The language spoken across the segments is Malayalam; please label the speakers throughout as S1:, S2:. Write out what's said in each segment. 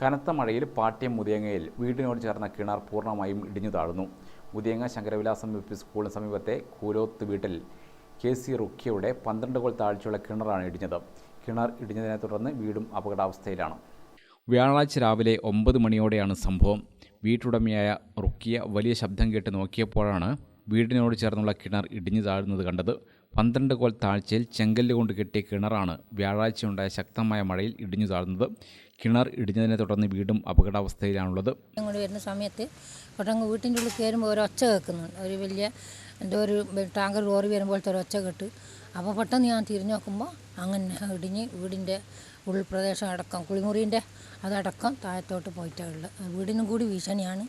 S1: കനത്ത മഴയിൽ പാട്യം മുതിയങ്ങയിൽ വീടിനോട് ചേർന്ന കിണർ പൂർണമായും ഇടിഞ്ഞു താഴ്ന്നു മുതിയങ്ങ ശങ്കരവിലാസം യു പി സ്കൂളിന് സമീപത്തെ കൂലോത്ത് വീട്ടിൽ കെ സി റുക്കിയുടെ പന്ത്രണ്ട് കോൾ താഴ്ചയുള്ള കിണറാണ് ഇടിഞ്ഞത്. കിണർ ഇടിഞ്ഞതിനെ തുടർന്ന് വീടും അപകടാവസ്ഥയിലാണ്. വ്യാഴാഴ്ച രാവിലെ ഒമ്പത് മണിയോടെയാണ് സംഭവം. വീട്ടുടമയായ റുക്കിയ വലിയ ശബ്ദം കേട്ട് നോക്കിയപ്പോഴാണ് വീടിനോട് ചേർന്നുള്ള കിണർ ഇടിഞ്ഞു താഴുന്നത് കണ്ടത്. പന്ത്രണ്ട് കോൽ താഴ്ചയിൽ ചെങ്കല്ല് കൊണ്ട് കെട്ടിയ കിണറാണ് വ്യാഴാഴ്ചയുണ്ടായ ശക്തമായ മഴയിൽ ഇടിഞ്ഞു താഴ്ന്നത്. കിണർ ഇടിഞ്ഞതിനെ തുടർന്ന് വീടും അപകടാവസ്ഥയിലാണുള്ളത്.
S2: ഇങ്ങോട്ട് വരുന്ന സമയത്ത് പെട്ടെന്ന് വീട്ടിന്റെ ഉള്ളിൽ കയറുമ്പോൾ ഒരു ഒച്ച കേൾക്കുന്നുണ്ട്. ഒരു വലിയ എന്റെ ഒരു ടാങ്കർ ലോറി വരുമ്പോഴത്തെ ഒരു ഒച്ച കേട്ട്. അപ്പോൾ പെട്ടെന്ന് ഞാൻ തിരിഞ്ഞു നോക്കുമ്പോൾ അങ്ങനെ ഇടിഞ്ഞ് വീടിന്റെ ഉൾപ്രദേശം അടക്കം കുളിമുറീന്റെ അതടക്കം താഴത്തോട്ട് പോയിട്ടേ ഉള്ളത്. വീടിനും കൂടി ഭീഷണിയാണ്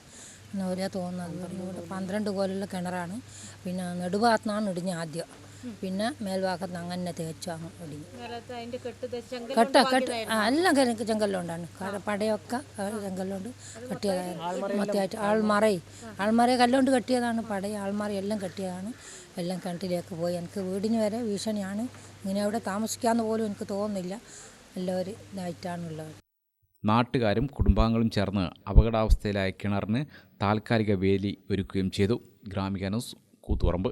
S2: എന്ന് പറയാ തോന്നുന്നത്. പന്ത്രണ്ട് കോലുള്ള കിണറാണ്. പിന്നെ നെടുഭാഗത്തുനിന്നാണ് ഇടിഞ്ഞ് ആദ്യം. പിന്നെ മേൽഭാഗത്ത് നിന്ന് അങ്ങനെ തേച്ചു അങ്ങ് ഒടിഞ്ഞു കെട്ട കെട്ട ആ, എല്ലാം ചെങ്കല്ലോണ്ടാണ് പടയൊക്കെ ചെങ്കല്ലോണ്ട്. കെട്ടിയതായിരുന്നു. മൊത്തമായിട്ട് ആൾമറയും ആൾമറ കല്ലുകൊണ്ട് കെട്ടിയതാണ് പടയും ആൾമറയെല്ലാം എല്ലാം കെട്ടിയതാണ്. എല്ലാം കിണറ്റിലേക്ക് പോയി. എനിക്ക് വീടിന് വരെ ഭീഷണിയാണ്. ഇങ്ങനെ അവിടെ താമസിക്കാമെന്ന് പോലും എനിക്ക് തോന്നുന്നില്ല. എല്ലാവരും ഇതായിട്ടാണുള്ളത്.
S1: നാട്ടുകാരും കുടുംബാംഗങ്ങളും ചേർന്ന് അപകടാവസ്ഥയിലായ കിണറിന് താൽക്കാലിക വേലി ഒരുക്കുകയും ചെയ്തു. Gramika news Koothuparamba.